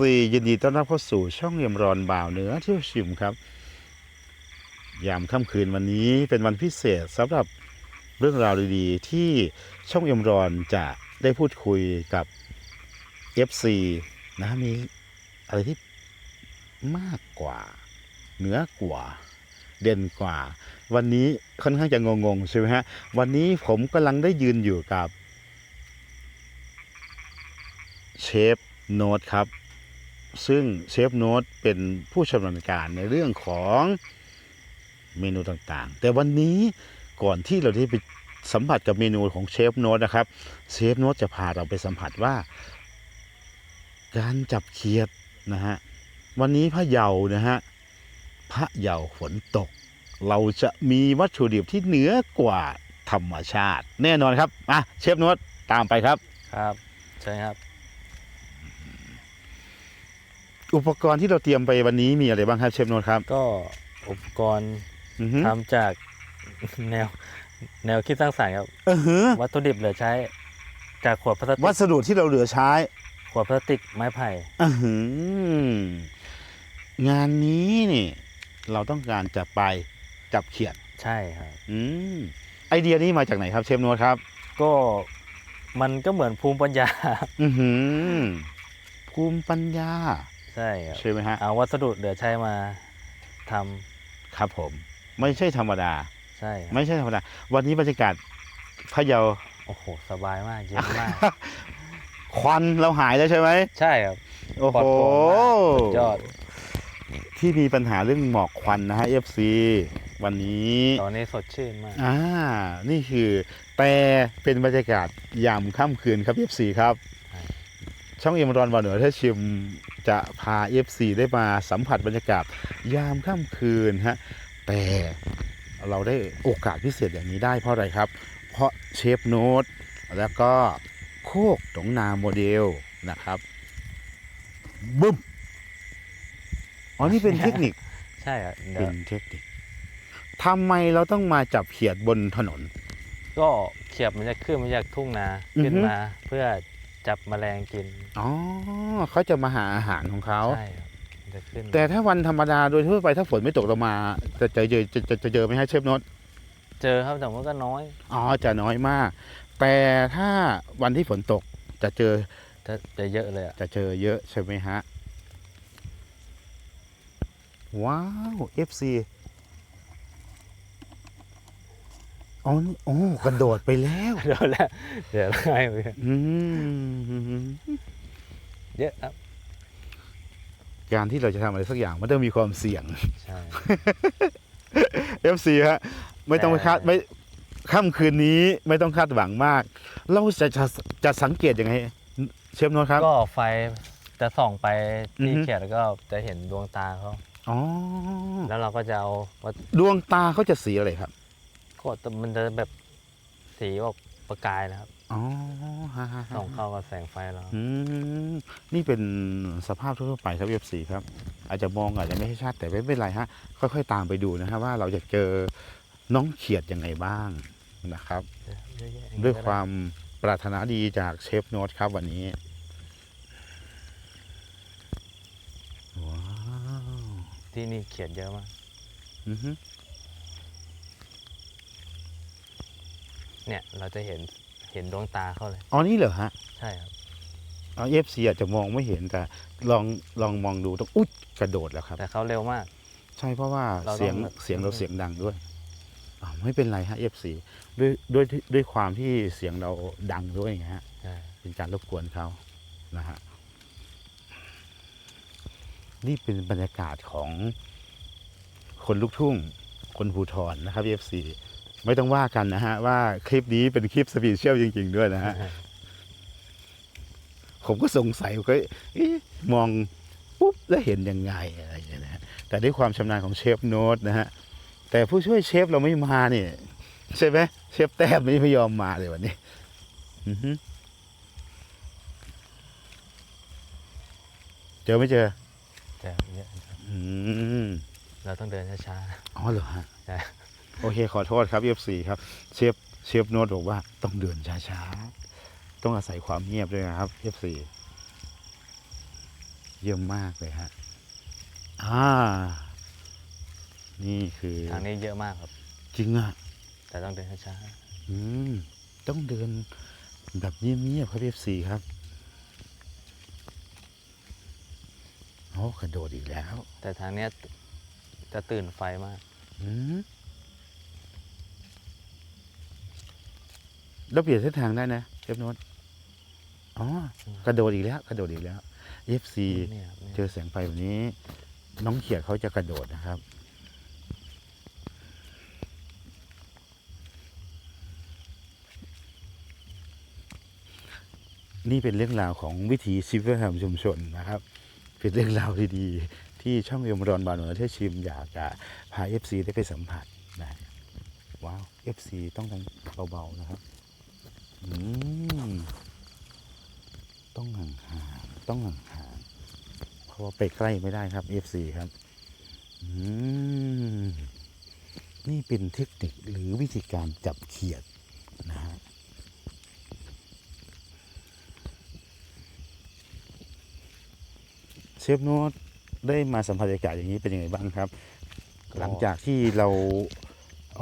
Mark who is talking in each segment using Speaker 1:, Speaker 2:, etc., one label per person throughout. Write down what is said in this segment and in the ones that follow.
Speaker 1: FC ยินดีต้อนรับเข้าสู่ช่องเยี่ยมรอนบ่าวเหนือเที่ยวชิมครับ ยามค่ำคืนวันนี้เป็นวันพิเศษสำหรับเรื่องราวดีๆ ที่ช่องเยี่ยมรอนจะได้พูดคุยกับ FC นะมีอะไรที่มากกว่า เหนือกว่า เด่นกว่า วันนี้ค่อนข้างจะงงๆใช่ไหมฮะวันนี้ผมกำลังได้ยืนอยู่กับเชฟโน้ตครับ ซึ่งเชฟโน้ตเป็นผู้ชำนาญการในเรื่องของเมนูต่างๆ แต่วันนี้ก่อนที่เราจะไปสัมผัสกับเมนูของเชฟโน้ตนะครับ เชฟโน้ตจะพาเราไปสัมผัสว่า การจับเขียดนะฮะ วันนี้พระเยานะฮะ พระเยาฝนตก เราจะมีวัตถุดิบที่เหนือกว่าธรรมชาติ แน่นอนครับอะเชฟโน้ตตามไปครับ
Speaker 2: ครับ ใช่ครับ
Speaker 1: อุปกรณ์ที่เราเตรียมไปวันนี้มีอะไรบ้างครับเชฟโนตครับ
Speaker 2: ก็อุปกรณ์
Speaker 1: อือฮึ
Speaker 2: ทำจาก แนว แนวคิดสร้างสรรค์ครับ
Speaker 1: เออฮึ
Speaker 2: วัตถุดิบเหลือใช้ จากขวดพลาสติ
Speaker 1: วั
Speaker 2: ก
Speaker 1: สดุที่เราเหลือใช้
Speaker 2: ขวดพลาสติกไม้ไผ่
Speaker 1: อือหืองานนี้นี่ เราต้องการจะไปจับเขียด
Speaker 2: ใช่ครับ
Speaker 1: อืมไอเดียนี้มาจากไหนครับเชฟโนตครับ
Speaker 2: ก็มันก็เหมือนภูมิปัญญา
Speaker 1: อือหือภูมิปัญญา
Speaker 2: ใช่ครับ
Speaker 1: ใช่ไหมฮะ
Speaker 2: เอาวัสดุเหลือใช้มาทำ
Speaker 1: ครับผม ไม่ใช่ธรรมดา
Speaker 2: ใช่ครับ
Speaker 1: ไม่ใช่ธรรมดา วันนี้บรรยากาศพะเยา
Speaker 2: โอ้โหสบายมากเย็นมาก
Speaker 1: ควันเราหายแล้วใช่ไหม
Speaker 2: ใช่ครับ
Speaker 1: โอ้
Speaker 2: ปลอ
Speaker 1: โห
Speaker 2: ดโปร่งมากสุดยอด
Speaker 1: ที่มีปัญหาเรื่องหมอกควันนะฮะ FC วันนี้
Speaker 2: ตอนนี้สดชื่นมาก
Speaker 1: อ่า นี่คือแต่เป็นบรรยากาศยามค่ำคืนครับ FC ครับ
Speaker 2: ใช่
Speaker 1: ช่องเอ็มรอนวานเหนือถ้าชิมจะพา FC ได้มาสัมผัสบรรยากาศยามค่ำคืนฮะแต่เราได้โอกาสพิเศษอย่างนี้ได้เพราะอะไรครับ เพราะเชฟโน้ตแล้วก็โคกตงนาโมเดลนะครับบึ้มอ๋อนี่เป็นเทคนิค
Speaker 2: ใช่ครับเดี๋
Speaker 1: เป็
Speaker 2: ยวน
Speaker 1: เทคนิคทำไมเราต้องมาจับเขียดบนถนน
Speaker 2: ก็เขียบมันจะขึ้นมาจากทุ่งนา
Speaker 1: อือฮึ
Speaker 2: ขึ้นมา เพื่อ จับแมลงกิน
Speaker 1: อ๋อเขาจะมาหาอาหารของเขา
Speaker 2: ใช่ครับมันจะขึ้น
Speaker 1: แต่ถ้าวันธรรมดาโดยทั่วไปถ้าฝนไม่ตกเรามาจะเจอเจอจะจะจะเจอไหมฮะเชฟโนต
Speaker 2: เจอครับแต่ว่าก็น้อย
Speaker 1: อ๋อจะน้อยมาก แต่ถ้าวันที่ฝนตกจะเจอ
Speaker 2: จะจะเยอะเลยอะ
Speaker 1: จะเจอเยอะใช่ไหมฮะว้าว FC อ๋อนี่โอ้กระโดดไปแล้ว
Speaker 2: เดี๋ยวแล้วเดี๋ยวไล่ไป
Speaker 1: อืม
Speaker 2: เยอะครับ
Speaker 1: การที่เราจะทำอะไรสักอย่างมันต้องมีความเสี่ยง
Speaker 2: ใช่
Speaker 1: FC ฮะไม่ต้องไปคาด
Speaker 2: แต่
Speaker 1: ไม่ค่ำคืนนี้ไม่ต้องคาดหวังมาก เราจะจะจะสังเกตยังไง เชฟโนตครับ
Speaker 2: ก็ไฟจะส่องไป
Speaker 1: อือ
Speaker 2: ที่
Speaker 1: ฮึ
Speaker 2: เขียดแล้วก็จะเห็นดวงตาเขา
Speaker 1: อ๋อ
Speaker 2: แล้วเราก็จะเอาวัต
Speaker 1: ดวงตาเขาจะสีอะไรครับ
Speaker 2: ก็มันจะแบบสีออกประกายนะครับ
Speaker 1: อ๋อฮะฮะฮะ
Speaker 2: ส่องเข้ากับแสงไฟเรา
Speaker 1: อืมนี่เป็นสภาพทั่วๆไปครับ F4 ครับ อาจจะมองอาจจะไม่ใช่ชัดแต่ไม่เป็นไรฮะ ค่อยๆตามไปดูนะครับว่าเราจะเจอน้องเขียดยังไงบ้างนะครับ
Speaker 2: เยอะแยะอางนี้
Speaker 1: ด้วย
Speaker 2: ก็ไค
Speaker 1: วามปรารถนาดีจากเชฟโน้ตครับวันนี้ ว้าว
Speaker 2: ที่นี่เขียดเยอะมาก
Speaker 1: อือฮึ
Speaker 2: เนี่ยเราจะเห็น เห็นดวงตาเขาเลย
Speaker 1: อ๋อนี่เหรอฮะ
Speaker 2: ใช่ครับ
Speaker 1: อ๋อเอฟซีอาจจะมองไม่เห็นแต่ลองลองมองดูต้องอุ๊ยกระโดดแล้วครับ
Speaker 2: แต่เขาเร็วมาก
Speaker 1: ใช่เพราะว่า
Speaker 2: เราต้อง
Speaker 1: เสียง
Speaker 2: แบบ
Speaker 1: เสียงเราเสียงดังด้วยอ่าไม่เป็นไรฮะ F4 ด้วยด้วยด้วยความที่เสียงเราดังด้วยไงฮะ
Speaker 2: ใช่
Speaker 1: เป็นการรบกวนเขานะฮะ นี่เป็นบรรยากาศของคนลูกทุ่ง คนภูทรนะครับ F4 ไม่ต้องว่ากันนะฮะ ว่าคลิปนี้เป็นคลิปสปีเชียลจริง ๆ ด้วยนะฮะ ผมก็สงสัยก็เอ๊ะมองปุ๊บแล้วเห็นยังไงอะไรอย่างเงี้ยนะฮะแต่ด้วยความชำนาญของเชฟโน้ตนะฮะ แต่ผู้ช่วยเชฟเราไม่มาเนี่ยใช่ไหมเชฟแต้มไม่ยอมมาเลยวันนี้อือฮึเจอไม่เจอ
Speaker 2: จะเยอะครับ
Speaker 1: อืม
Speaker 2: เราต้องเดินช้า
Speaker 1: อ๋อเหรอฮะ
Speaker 2: ๆใช่
Speaker 1: โอเคขอโทษครับ F4 ครับเชฟเชฟโน้ตบอกว่าต้องเดินช้าๆ ต้องอาศัยความเงียบด้วยนะครับ F4 เยี่ยมมากเลยฮะอ่านี่คือ
Speaker 2: ทางนี้เยอะมากครับ
Speaker 1: จริงอะ
Speaker 2: แต่ต้องเดินช้า
Speaker 1: อืมต้องเดินแบบเงียบๆครับเอฟซีครับโอ้กระโดดอีกแล้ว
Speaker 2: ๆแต่ทางเนี้ยจะตื่นไฟมาก
Speaker 1: อืม เราเปลี่ยนเส้นทางได้นะเอฟโนตอ๋อกระโดดอีกแล้ว กระโดดอีกแล้วเอฟซี
Speaker 2: เนี่ยครับเนี่ย
Speaker 1: เจอแสงไฟแบบนี้ น้องเขียดเขาจะกระโดดนะครับนี่เป็นเรื่องราวของวิถีชีวิตประจำชุมชนนะครับ เป็นเรื่องราวดีๆ ที่ช่องยมรอนบานเหนือเที่ยวชิมอยากจะพา FC ได้ไปสัมผัสนะว้าว FC ต้องทำเบาๆนะครับอืม ต้องห่างๆต้องห่างๆเพราะว่าไปใกล้ไม่ได้ครับ FC ครับอืมนี่เป็นเทคนิคหรือวิธีการจับเขียดนะฮะเชฟโน้ตได้มาสัมผัสบรรยากาศอย่างนี้เป็นยังไงบ้างครับ หลังจากที่เรา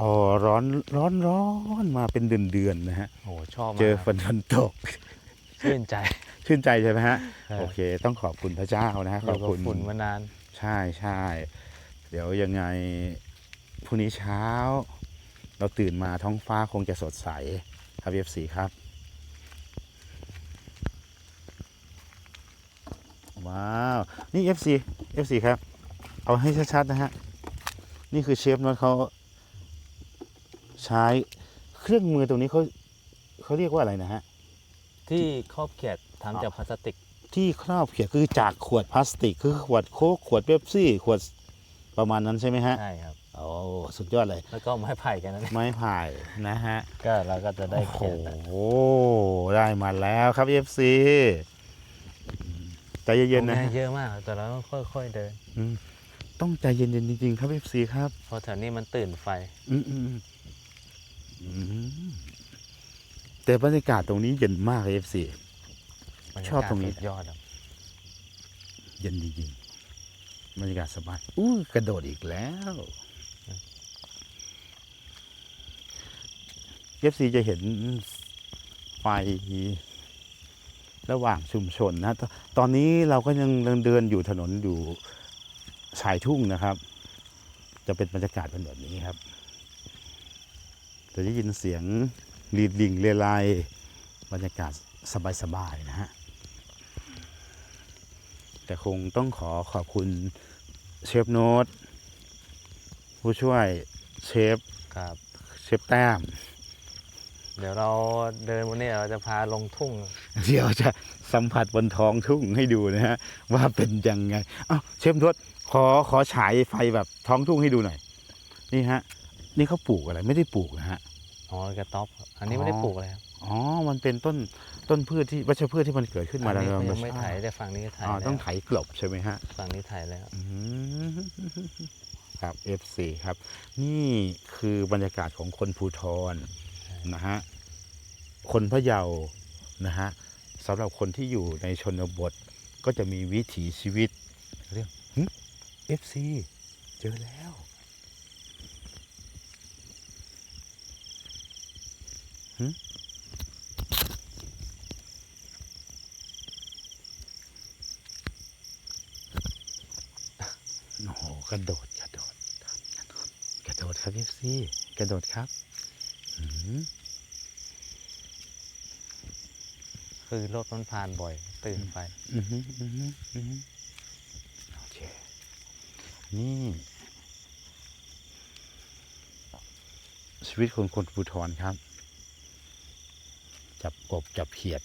Speaker 1: อ่อร้อนร้อนร้อนมาเป็นเดือนเดือนๆนะฮะ
Speaker 2: โอ้โหชอบมาก
Speaker 1: เจอ
Speaker 2: ค
Speaker 1: ฝ
Speaker 2: รับ
Speaker 1: นฝนตก
Speaker 2: ชื่นใจ
Speaker 1: ชื่นใจใช่ไหมฮะ
Speaker 2: ใช่
Speaker 1: โอเค ต้องขอบคุณพระเจ้านะฮะ
Speaker 2: อ
Speaker 1: ขอยู่บ
Speaker 2: กับ
Speaker 1: คุณ
Speaker 2: ฝุ่นมานาน
Speaker 1: ใช่ใช่เดี๋ยวยังไงพรุ่งนี้เช้า เราตื่นมาท้องฟ้าคงจะสดใสครับเอฟซีครับ ว้าว นี่ FC FC ครับ เอาให้ชัดๆนะฮะ นี่คือเชฟโนตเขา ใช้เครื่องมือตรงนี้เขาเขาเรียกว่าอะไรนะฮะ
Speaker 2: ที่ครอบเขียดทำจากพลาสติก
Speaker 1: ที่ครอบเขียนคือจากขวดพลาสติก คือขวดโค้กขวดเป๊ปซี่ ขวดประมาณนั้นใช่ไหมฮะ
Speaker 2: ใช่ครับ
Speaker 1: โอ้สุดยอดเลย
Speaker 2: แล้วก็ไม้ไผ่กันนั่นเอง
Speaker 1: ไม้ไผ่นะฮะ
Speaker 2: ก็เราก็จะได้
Speaker 1: โอ้โห
Speaker 2: เขียดนะ
Speaker 1: ได้มาแล้วครับ FC ใจเย็นๆนะ
Speaker 2: ตรง
Speaker 1: ฮะ
Speaker 2: เยอะมากครับแต่เราต้องค่อยๆเดิน
Speaker 1: อืมต้องใจเย็นๆจริงๆ ครับ FC ครับ
Speaker 2: เพราะแถวนี้มันตื่นไฟ
Speaker 1: อืมอืมอืม แต่บรรยากาศตรงนี้เย็นมากเลย FC
Speaker 2: บรรยากาศ
Speaker 1: ชอบตรงนี้
Speaker 2: สุดยอดครับ
Speaker 1: เย็นจริงๆบรรยากาศสบายอู้กระโดดอีกแล้วเอฟซีจะเห็นไฟระหว่างชุมชนนะตตอนนี้เราก็ยังเดินอยู่ถนนอยู่ชายทุ่งนะครับ จะเป็นบรรยากาศเป็นแบบนี้ครับ จะได้ยินเสียงรีดลิงเรไลบรรยากาศสบายๆนะฮะ แต่คงต้องขอขอบคุณเชฟโน้ตผู้ช่วยเชฟ
Speaker 2: ครับ
Speaker 1: เชฟแต้ม
Speaker 2: เดี๋ยวเราเดินวันนี้เราจะพาลงทุ่ง
Speaker 1: เดี๋ยวจะสัมผัสบนท้องทุ่งให้ดูนะฮะ ว่าเป็นยังไงอ้าวเชฟโน้ตขอขอฉายไฟแบบท้องทุ่งให้ดูหน่อย นี่ฮะ นี่เขาปลูกอะไรไม่ได้ปลูกนะฮะ
Speaker 2: อ๋อกระต๊อบครับอันนี้ไม่ได้
Speaker 1: อ๋อ
Speaker 2: ปลูกเลยครับ
Speaker 1: อ๋อ มันเป็นต้นต้นพืชที่วัชพืชที่มันเกิดขึ้นมา
Speaker 2: อันนี้
Speaker 1: โด
Speaker 2: เขา
Speaker 1: ธรร
Speaker 2: ยังไม่
Speaker 1: ชา
Speaker 2: ไถ
Speaker 1: ติ
Speaker 2: แต่ฝั่งนี้ไถ
Speaker 1: อ๋อ
Speaker 2: แล้ว
Speaker 1: ต้องไถกลบใช่ไหมฮะ
Speaker 2: ฝั่งนี้ไถแล้ว
Speaker 1: อืมครับ F4 ครับ นี่คือบรรยากาศของคนภูทรนะฮะ คนพะเยานะฮะสำหรับคนที่อยู่ในชนบทก็จะมีวิถีชีวิตเรื่องหึ FC เจอแล้ว โอ้โหกระโดดกระโดดกระโดดครับ FC กระโดดครับหืม
Speaker 2: คือรถมันผ่านบ่อย ตื่นไฟ
Speaker 1: อือฮึอือฮึอือฮึโอเค นี่ชีวิตคนคนภูทรครับจับ กบจับเขียด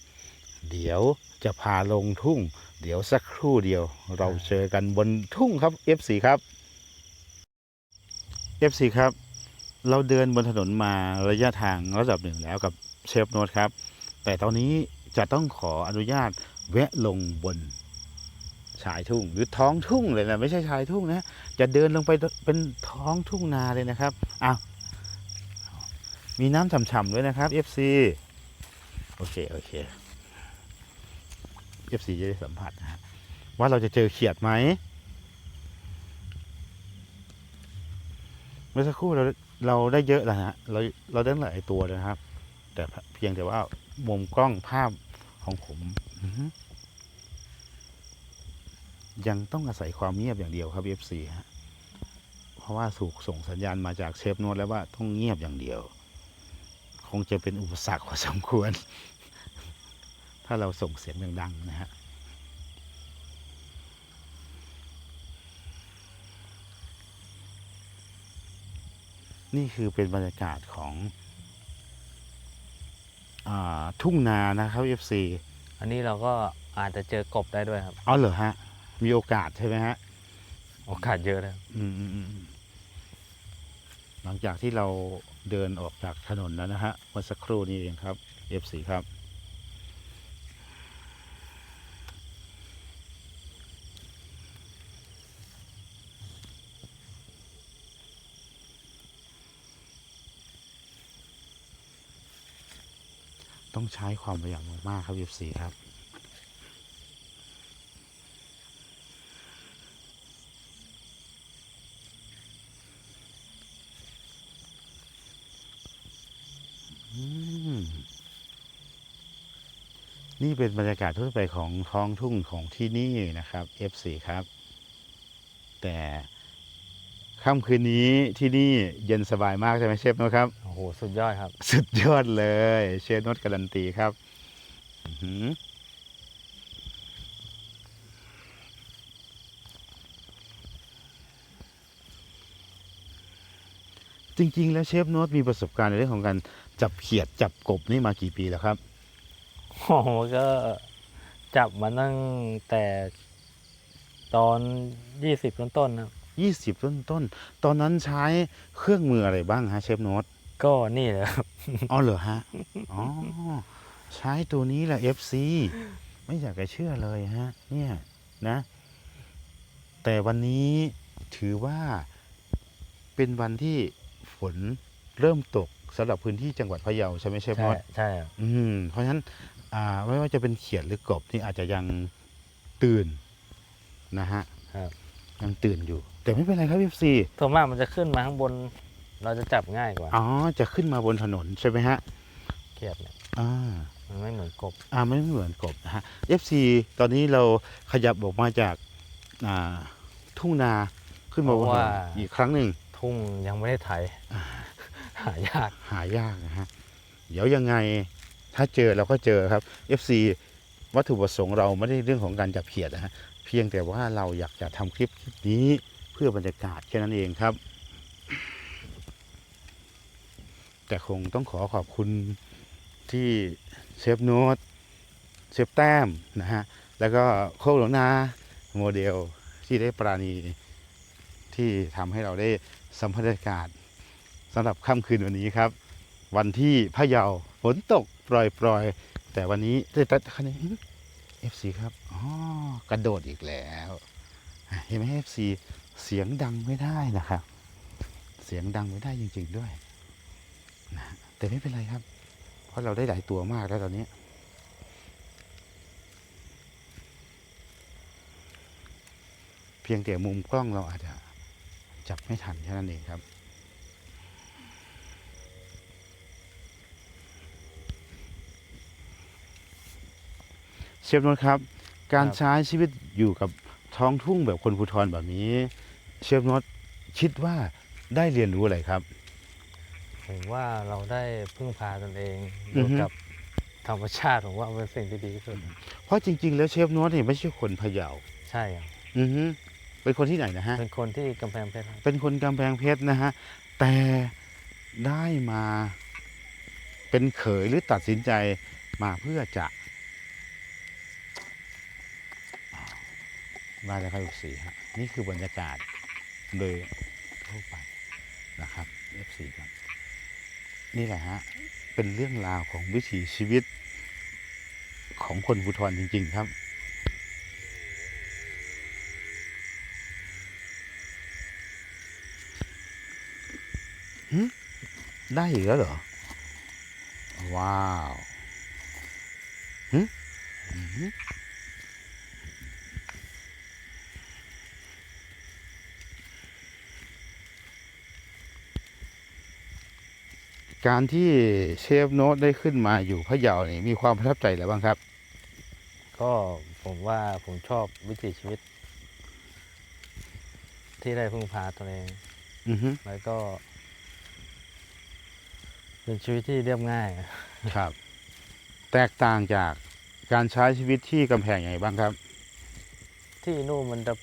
Speaker 1: เดี๋ยวจะพาลงทุ่ง เดี๋ยวสักครู่เดียว เราเจอกันบนทุ่งครับ F4 ครับ F4 ครับ เราเดินบนถนนมาระยะทางระดับหนึ่งแล้วกับเชฟโนตครับ แต่ตอนนี้จะต้องขออนุญาตแวะลงบนชายทุ่งหรือท้องทุ่งเลยนะไม่ใช่ชายทุ่งนะ จะเดินลงไปเป็นท้องทุ่งนาเลยนะครับอ้าวมีน้ำฉ่ำๆด้วยนะครับ FC โอเค โอเค FC จะได้สัมผัสนะว่าเราจะเจอเขียดไหมเมื่อสักครู่เราเราได้เยอะแล้วฮะเราเราได้หลายตัวนะครับ แต่เพียงแต่ว่ามุมกล้องภาพของผมยังต้องอาศัยความเงียบอย่างเดียวครับ FC ฮะเพราะว่าถูกส่งสัญญาณมาจากเชฟนวดแล้วว่าต้องเงียบอย่างเดียว คงจะเป็นอุปสรรคพอสมควร ถ้าเราส่งเสียงดังๆนะฮะนี่คือเป็นบรรยากาศของอาทุ่งนานะครับ FC
Speaker 2: อันนี้เราก็อาจจะเจอกบได้ด้วยครับ
Speaker 1: เอาเหรอฮะ มีโอกาสใช่ไหมฮะ
Speaker 2: โอกาสเยอะนะครับ
Speaker 1: อืมอืมอืมอืมหลังจากที่เราเดินออกจากถนนแล้วนะฮะเมื่อสักครู่นี้เองครับ F4 ครับ ใช้ความพยายามมากๆครับ F4 ครับ นี่เป็นบรรยากาศทั่วไปของท้องทุ่งของที่นี่นะครับ F4 ครับ แต่ค่ำคืนนี้ที่นี่เย็นสบายมากใช่ไหมเชฟนตครับ
Speaker 2: โอ้โหสุดยอดครับ
Speaker 1: สุดยอดเลย เชฟโนตการันตีครับอื้อหือจริง ๆ แล้วเชฟโนตมีประสบการณ์ในเรื่องของการจับเขียดจับกบนี่มากี่ปีแล้วครับ
Speaker 2: โอ้โหก็จับมาตั้งแต่ตอนยี่สิบต้นๆนะครับ
Speaker 1: ยี่สิบต้นต้นๆตอนนั้นใช้เครื่องมืออะไรบ้างฮะเชฟโนต
Speaker 2: ก็นี่แหละครับ
Speaker 1: อ๋อเหรอฮะ อ๋อ ใช้ตัวนี้แหละ FC ไม่อยากจะเชื่อเลยฮะ เนี่ยนะ แต่วันนี้ถือว่าเป็นวันที่ฝนเริ่มตกสำหรับพื้นที่จังหวัดพะเยาใช่ไหมเชฟ
Speaker 2: ใช่
Speaker 1: มอส
Speaker 2: ใช่ครับ
Speaker 1: อืม เพราะฉะนั้น อ่า ไม่ว่าจะเป็นเขียดหรือกบนี่อาจจะยังตื่นนะฮะ
Speaker 2: ครับ
Speaker 1: ยังตื่นอยู่ แต่ไม่เป็นไรครับ FC
Speaker 2: ส่วนมากมันจะขึ้นมาข้างบน เราจะจับง่ายกว่า
Speaker 1: อ๋อ จะขึ้นมาบนถนนใช่ไหมฮะ
Speaker 2: เขียดเนี่ย
Speaker 1: อ่า
Speaker 2: มันไม่เหมือนกบ
Speaker 1: อ่าไม่เหมือนกบนะฮะ FC ตอนนี้เราขยับออกมาจากอ่าทุ่งนาขึ้นมาบนถนนอีกครั้งหนึ่ง
Speaker 2: ทุ่งยังไม่ได้ไถ
Speaker 1: อ่า
Speaker 2: หายาก
Speaker 1: หายากนะฮะเดี๋ยวยังไงถ้าเจอเราก็เจอครับ FC วัตถุประสงค์เราไม่ได้เรื่องของการจับเขียดนะฮะเพียงแต่ว่าเราอยากจะทำคลิปคลิปนี้เพื่อบรรยากาศแค่นั้นเองครับ แต่คงต้องขอขอบคุณที่เชฟโนตเชฟแต้มนะฮะ แล้วก็โคหลวงนาโมเดลที่ได้ปราณีที่ทำให้เราได้สัมผัสบรรยากาศสำหรับค่ำคืนวันนี้ครับ วันที่พะเยาฝนตกปล่อยๆ แต่วันนี้ได้ตัดคะแนนเอฟซีครับ อ๋อ กระโดดอีกแล้ว เห็นไหมเอฟซีเสียงดังไม่ได้นะครับ เสียงดังไม่ได้จริง ๆ ด้วย แต่ไม่เป็นไรครับ เพราะเราได้หลายตัวมากแล้วตอนนี้เพียงแต่มุมกล้องเราอาจจะจับไม่ทันแค่นั้นเองครับ เชฟนนท์ครับ การใช้ชีวิตอยู่กับท้องทุ่งแบบคนภูทรแบบนี้ เชฟนนท์คิดว่าได้เรียนรู้อะไรครับ
Speaker 2: ผมว่าเราได้พึ่งพาตนเอง
Speaker 1: อื
Speaker 2: อ
Speaker 1: อยู่ฮึ
Speaker 2: กับธรรมชาติผมว่าเป็นสิ่งที่ดีที่สุด
Speaker 1: เพราะจริง ๆ แล้วเชฟนนท์เนี่ยไม่ใช่คนพะเยา
Speaker 2: ใช่ครับ
Speaker 1: อือฮึเป็นคนที่ไหนนะฮะ
Speaker 2: เป็นคนที่กำแพงเพชรครับ
Speaker 1: เป็นคนกำแพงเพชรนะฮะ แต่ได้มาเป็นเขยหรือตัดสินใจมาเพื่อจะ มาแล้วครับสีฮะนี่คือบรรยากาศโดยทั่วไปนะครับ F4 ครับ นี่แหละฮะ เป็นเรื่องราวของวิถีชีวิตของคนภูทรจริง ๆ ครับ ได้อีกแล้วเหรอ ว้าวหึอหือ การที่เชฟโน้ตได้ขึ้นมาอยู่พะเยานี่มีความประทับใจอะไรบ้างครับ
Speaker 2: ก็ผมว่าผมชอบวิถีชีวิต ที่ได้พึ่งพาตัวเอง
Speaker 1: อือฮึ
Speaker 2: แล้วก็ เป็นชีวิตที่เรียบง่าย
Speaker 1: ครับ แตกต่างจากการใช้ชีวิตที่กำแพงยังไงบ้างครับ
Speaker 2: ที่นู่นมันจะ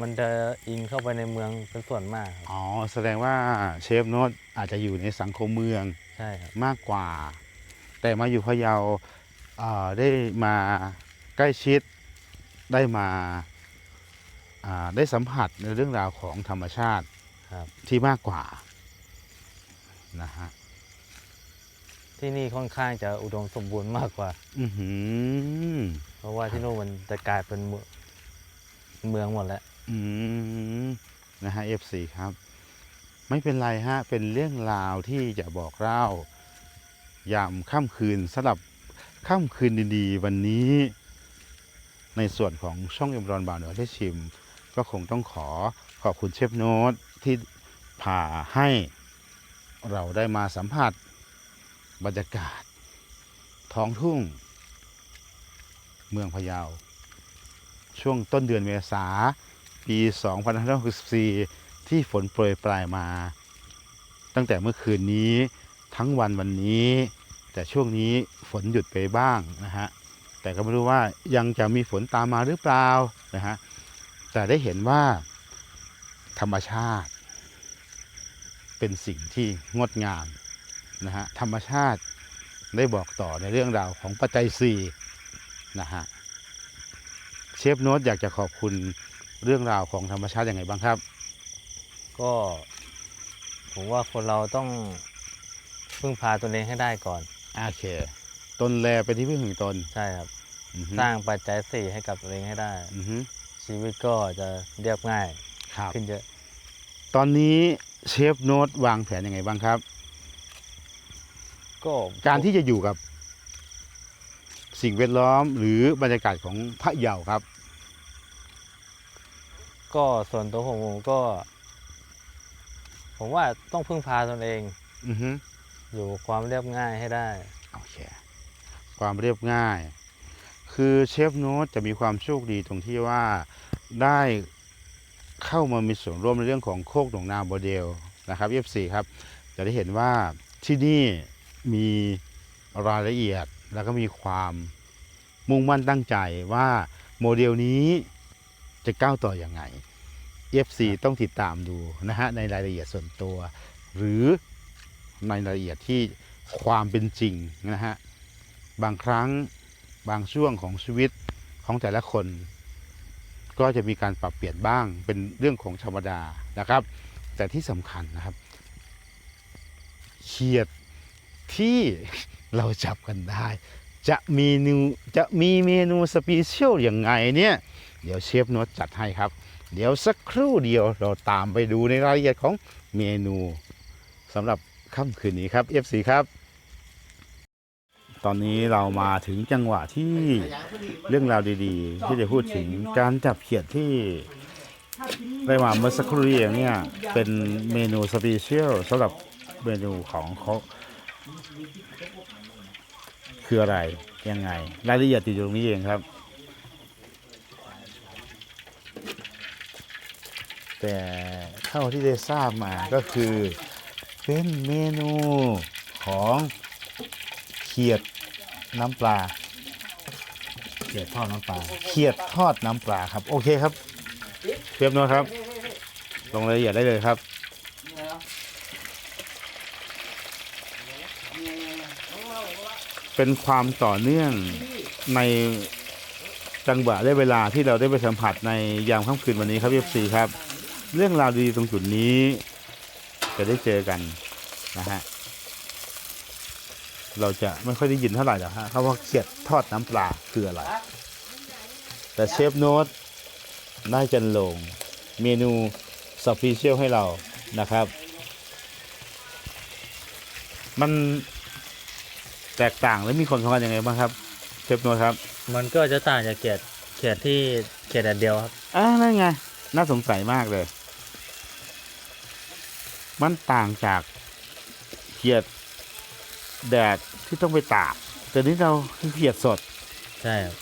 Speaker 2: มันจะอิงเข้าไปในเมืองเป็นส่วนมากครับ
Speaker 1: อ๋อ แสดงว่าเชฟโน้ตอาจจะอยู่ในสังคมเมือง
Speaker 2: ใช่ครับ
Speaker 1: มากกว่า แต่มาอยู่พะเยาเอ่อได้มาใกล้ชิดได้มาอ่าได้สัมผัสในเรื่องราวของธรรมชาติ
Speaker 2: ครับ
Speaker 1: ที่มากกว่านะฮะ
Speaker 2: ที่นี่ค่อนข้างจะอุดมสมบูรณ์มากกว่า
Speaker 1: อือหือ
Speaker 2: เพราะว่าที่นู่นมันจะกลายเป็นเมืองเมืองหมดแล้ว
Speaker 1: อืมนะฮะ F4 ครับ ไม่เป็นไรฮะ เป็นเรื่องราวที่จะบอกเล่ายามค่ำคืนสำหรับค่ำคืนดีๆ วันนี้ ในส่วนของช่องเอ็มรอนบาวเหนือได้ชิม ก็คงต้องขอขอบคุณเชฟโน้ตที่พาให้เราได้มาสัมผัส บรรยากาศ ท้องทุ่ง เมืองพะเยา ช่วงต้นเดือนเมษา ปี2564 ที่ฝนโปรยปลายมา ตั้งแต่เมื่อคืนนี้ทั้งวันวันนี้ แต่ช่วงนี้ฝนหยุดไปบ้างนะฮะแต่ก็ไม่รู้ว่ายังจะมีฝนตามมาหรือเปล่านะฮะแต่ได้เห็นว่าธรรมชาติ เป็นสิ่งที่งดงามนะฮะธรรมชาติได้บอกต่อในเรื่องราวของปัจจัยสี่นะฮะเชฟโน้ตอยากจะขอบคุณ เรื่องราวของธรรมชาติยังไงบ้างครับ
Speaker 2: ก็ผมว่าคนเราต้องพึ่งพาตัวเองให้ได้ก่อน
Speaker 1: โอเค ตนแลเป็นที่พึ่งของตน
Speaker 2: ใช่ครับ
Speaker 1: อือฮึ
Speaker 2: สร้างปัจจัยสี่ให้กับตัวเองให้ได้
Speaker 1: อือฮึ
Speaker 2: ชีวิตก็จะเรียบง่าย
Speaker 1: ครับ
Speaker 2: ขึ้นเยอะ
Speaker 1: ตอนนี้เชฟโน้ตวางแผนยังไงบ้างครับ
Speaker 2: ก็
Speaker 1: การที่จะอยู่กับสิ่งแวดล้อมหรือบรรยากาศของพระเยาครับ
Speaker 2: ก็ส่วนตัวผมผมก็ ผมว่าต้องพึ่งพาตนเอง
Speaker 1: อือฮึ
Speaker 2: อยู่ความเรียบง่ายให้ได้
Speaker 1: โอเค ความเรียบง่าย คือเชฟโน้ตจะมีความโชคดีตรงที่ว่าได้เข้ามามีส่วนร่วมในเรื่องของโคกหนองนาโมเดลนะครับ F4 ครับ จะได้เห็นว่าที่นี่มีรายละเอียดแล้วก็มีความมุ่งมั่นตั้งใจว่าโมเดลนี้ จะก้าวต่ออยังไง F4 ต้องติดตามดูนะฮะในรายละเอียดส่วนตัว หรือในรายละเอียดที่ความเป็นจริงนะฮะบางครั้งบางช่วงของชีวิตของแต่ละคน ก็จะมีการปรับเปลี่ยนบ้างเป็นเรื่องของธรรมดานะครับ แต่ที่สำคัญนะครับเขียดที่เราจับกันได้ จะมีเมนูจะมีเมนูสเปีเชียลอย่างไงเนี่ย เดี๋ยวเชฟน้ตจัดให้ครับ เดี๋ยวสักครู่เดียวเราตามไปดูในรายละเอียดของเมนูสำหรับค่ำคืนนี้ครับ FC ครับ ตอนนี้เรามาถึงจังหวะที่เรื่องราวดีๆ ที่จะพูดถึงการจับเขียดที่ได้มาเมื่อสักครู่นี้เองเนี่ยเป็นเมนูสเปเชียลสำหรับเมนูของเขาคืออะไรยังไง รายละเอียดติดอยู่ตรงนี้เองครับ แต่เท่าที่ได้ทราบมาก็คือเป็นเมนูของเขียดน้ำปลา
Speaker 2: เกียดทอดน้ำปลา
Speaker 1: เขียดทอดน้ำปลาครับ โอเคครับเรียบร้อยครับ ลงรายละเอียดได้เลยครับ เป็นความต่อเนื่องในจังหวะและเวลาที่เราได้ไปสัมผัสในยามค่ำคืนวันนี้ครับ FC ครับ เรื่องราวดีๆตรงจุดนี้ จะได้เจอกันนะฮะเราจะไม่ค่อยได้ยินเท่าไหร่หรอกฮะคำว่าเขียดทอดน้ำปลาคืออะไร แต่เชฟโน้ตได้จันลง เมนูสเปเชียลให้เรานะครับ มันแตกต่างและมีความสำคัญยังไงบ้างครับเชฟโน้ตครับ
Speaker 2: มันก็จะต่างจากเกียดเกียดที่เกียดอันเดียวครับ
Speaker 1: อ่านั่นไง น่าสงสัยมากเลย มันต่างจากเขียดแดดที่ต้องไปตากแต่นี้เราขี้เกียจสด
Speaker 2: ใช่ครับ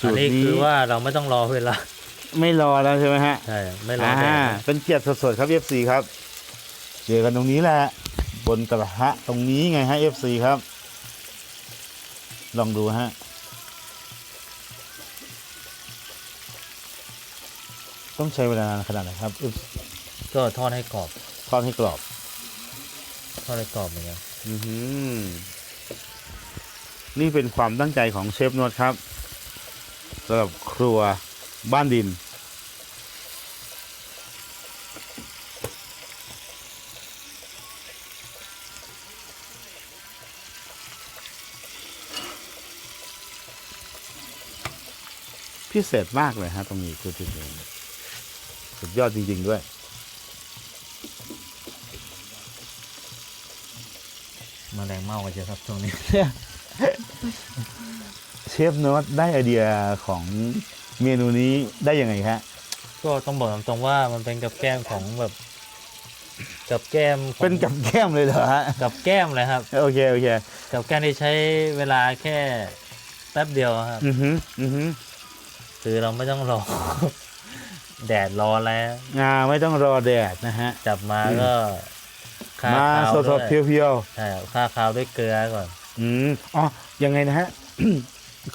Speaker 1: สู
Speaker 2: อัน
Speaker 1: ตร
Speaker 2: นี้
Speaker 1: นี้
Speaker 2: คือว่าเราไม่ต้องรอเวลา
Speaker 1: ไม่รอแล้วใช่ไหมฮะ
Speaker 2: ใช่ไม่รอ
Speaker 1: อ่า
Speaker 2: แดด
Speaker 1: เป็นเกียรติสดๆครับ FC ครับเจอกันตรงนี้แหละ บนกระทะตรงนี้ไงฮะ FC ครับ ลองดูฮะ ต้องใช้เวลานานขนาดไหนครับ FC
Speaker 2: ก็ทอดให้กรอบ
Speaker 1: ทอดให้กรอบ
Speaker 2: ทอดให้กรอบเหมือนกัน
Speaker 1: อือหือนี่เป็นความตั้งใจของเชฟนวดครับสำหรับครัวบ้านดิน พิเศษมากเลยฮะตรงนี้คือที่นี่สุดยอดจริง ๆ ด้วย
Speaker 2: มแมลงเม่ากันเยอะครับช่วงนี้
Speaker 1: เชฟโนตได้ไอเดียของเมนูนี้ได้ยังไงฮะ
Speaker 2: ก็ต้องบอกตรงๆว่ามันเป็นกับแก้มของแบบกับแก้มของ
Speaker 1: เป็นกับแก้มเลยเหรอฮะ
Speaker 2: กับแก้มเลยครับ
Speaker 1: โอเคโอเค
Speaker 2: กับแก้มที่ใช้เวลาแค่แป๊บเดียวครับ
Speaker 1: อือหืออือหือ
Speaker 2: คือเราไม่ต้องรอ แดดรอแล้ว
Speaker 1: อ่าไม่ต้องรอแดดนะฮะ
Speaker 2: จับมาก็ ฆ่
Speaker 1: มา
Speaker 2: คาว
Speaker 1: สด
Speaker 2: ด้
Speaker 1: ๆ
Speaker 2: วย
Speaker 1: เพียว
Speaker 2: ใช่ครับฆ่าคาวด้วยเกลือก่อน
Speaker 1: ๆอืมอ๋อยังไงนะฮะ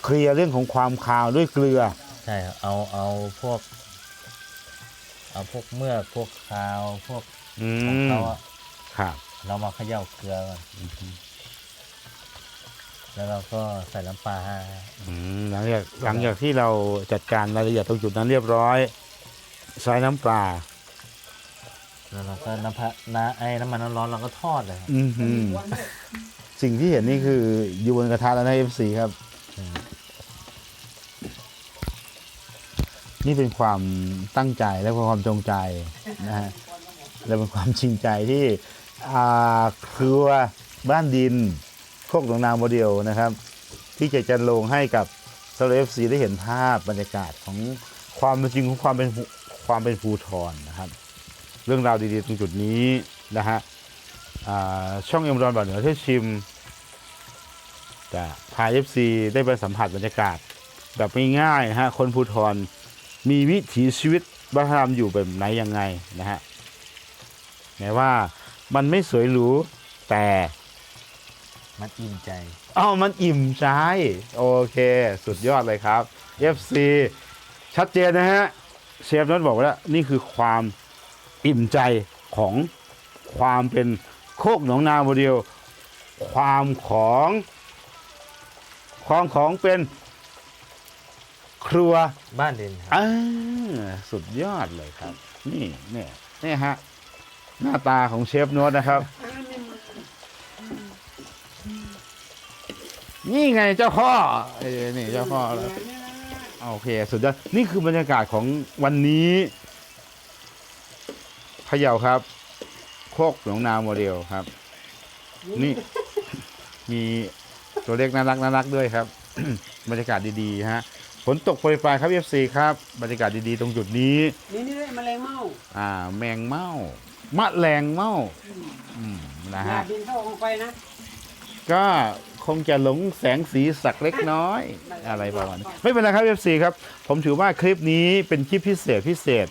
Speaker 1: เคลียร์เรื่องของความคาวด้วยเกลือ
Speaker 2: ใช่ครับเอาเอาพวก เอาพวกเมือกพวกคาวพวก
Speaker 1: อื
Speaker 2: ของ
Speaker 1: ม
Speaker 2: เขาอะ
Speaker 1: ครับ
Speaker 2: เรามาเขย่าเกลือก่อนแล้วเราก็ใส่น้ำปลา
Speaker 1: อืมหลังจากหลังจากที่เราจัดการรายละเอียดตรงจุดนั้นเรียบร้อยใช้น้ำปลา
Speaker 2: แล้วเราก็น้ำพะน้ำไอ้น้ำมันร้อนๆเราก็ทอดเลยครับ
Speaker 1: อือหือสิ่งที่เห็นนี่คืออยู่บนกระทะแล้วนะ FC ครับ
Speaker 2: อืม
Speaker 1: นี่เป็นความตั้งใจและความจงใจนะฮะและเป็นความจริงใจที่อ่าครัวบ้านดินโคกหนองนาโมเดลนะครับ ที่จะจัดลงให้กับสโลเอฟซีได้เห็นภาพบรรยากาศของความเป็นจริงของความเป็นภูความเป็นภูทรนะครับ เรื่องราวดีๆ ตรงจุดนี้นะฮะช่องเอ็มรอนบ่อเหนือเที่ชิมจะพาเอฟซีได้ไปสัมผัสบรรยากาศ แบบง่ายๆนะฮะคนภูทรมีวิถีชีวิตวัฒนธรรมอยู่แบบไหนยังไงนะฮะแม้ว่ามันไม่สวยหรูแต่
Speaker 2: มันอิ่มใจ
Speaker 1: อ้ามันอิ่มใจ โอเค สุดยอดเลยครับ FC ชัดเจนนะฮะ เชฟน็อตบอกว่านี่คือความ อิ่มใจของความเป็นโคกหนองนาโมเดลความของความของเป็นครัว
Speaker 2: บ้านดินครับ
Speaker 1: อ่าสุดยอดเลยครับ นี่เนี่ยนี่ฮะ หน้าตาของเชฟโน้ตนะครับ นี่ไงเจ้าพ่อเอ้ยนี่เจ้าพ่อแล้วโอเค สุดยอด นี่คือบรรยากาศของวันนี้พะเยาครับ โคกหนองนาโมเดลครับ นี่ มีตัวเลขน่ารักน่ารักด้วยครับ บรรยากาศดีๆฮะฝนตกโปรยปลายครับ FC ครับบรรยากาศดีๆตรงจุดนี้
Speaker 3: นี่นี่เลยแมลงเม่า
Speaker 1: อ่า แมงเม่ามะแรงเม่าอืมนะ
Speaker 3: อย่า
Speaker 1: ฮะ
Speaker 3: บินเข้าของไฟนะ
Speaker 1: ก็คงจะหลงแสงสีสักเล็กน้อย อะไรประมาณนี้ไม่เป็นไรครับ FC ครับ ผมถือว่าคลิปนี้เป็นคลิปพิเศษพิเศษ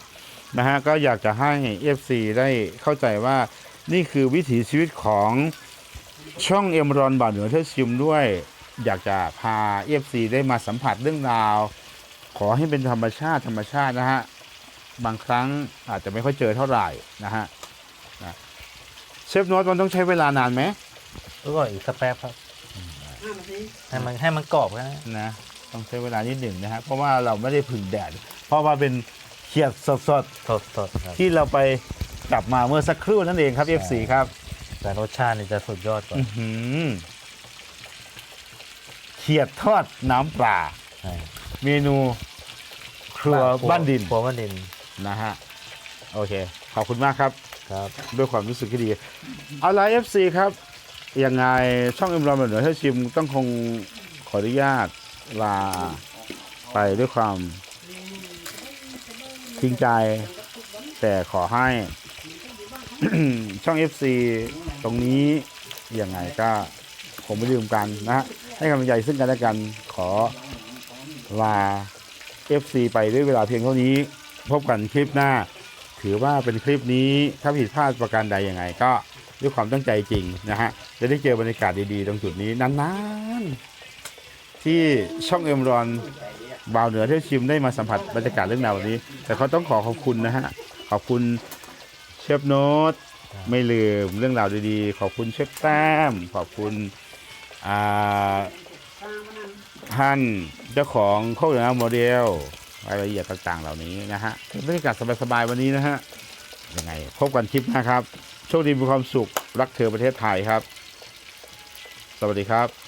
Speaker 1: นะฮะก็อยากจะให้ FC ได้เข้าใจว่านี่คือวิถีชีวิตของช่องเอ็มรอนบ่าวเหนือเทอชิมด้วย อยากจะพา FC ได้มาสัมผัสเรื่องราว ขอให้เป็นธรรมชาติธรรมชาตินะฮะ บางครั้งอาจจะไม่ค่อยเจอเท่าไหร่นะฮะนะเชฟโน้ตมันต้องใช้เวลานานไหม
Speaker 2: แล้วก็อีกสักแป๊บครับ
Speaker 3: ห้านาที
Speaker 2: ให้มันให้มันกรอบแค่นั้น
Speaker 1: นะ ต้องใช้เวลานิดหนึ่งนะฮะเพราะว่าเราไม่ได้ผึ่งแดด เพราะว่าเป็น เขียดสด
Speaker 2: สดสดๆครับ
Speaker 1: ๆ ที่เราไปกลับมาเมื่อสักครู่นั่นเองครับ
Speaker 2: ใช่
Speaker 1: F4 ครับ
Speaker 2: แต่รสชาตินี่จะสุดยอดกว่า
Speaker 1: อื้อหือเขียดทอดน้ำปลา
Speaker 2: ใช่
Speaker 1: เมนูครัวบ้านดิน
Speaker 2: ครัวบ้านดิน
Speaker 1: นะฮะโอเค ขอบคุณมากครับ
Speaker 2: ครับ
Speaker 1: ด้วยความรู้สึกที่ดี เอาไลน์ FC ครับ ยังไงช่องเอ็มรอนเหนือให้ชิมต้องคงขออนุญาตลาไปด้วยความ จริงใจ แต่ขอให้ ช่อง FC ตรงนี้ยังไงก็คงไม่ลืมกันนะฮะให้กำลังใจซึ่งกันและกันขอลา FC ไปด้วยเวลาเพียงเท่านี้ พบกันคลิปหน้า ถือว่าเป็นคลิปนี้ถ้าผิดพลาดประการใดยังไง ก็ด้วยความตั้งใจจริงนะฮะจะได้เจอบรรยากาศดีๆ ตรงจุดนี้นานๆ ที่ช่องเอ็มรอน บ่าวเหนือเที่ยวชิมได้มาสัมผัสบรรยากาศเรื่องราวแบบนี้ แต่เขาต้องขอขอบคุณนะฮะ ขอบคุณเชฟโน้ตไม่ลืมเรื่องราวดีๆ ขอบคุณเชฟแต้ม ขอบคุณท่านเจ้าของโคกเหนือโมเดลรายละเอียดต่างๆ เหล่านี้นะฮะบรรยากาศสบายๆวันนี้นะฮะยังไงพบกันคลิปหนะครับ โชคดีมีความสุข รักเธอประเทศไทยครับ สวัสดีครับ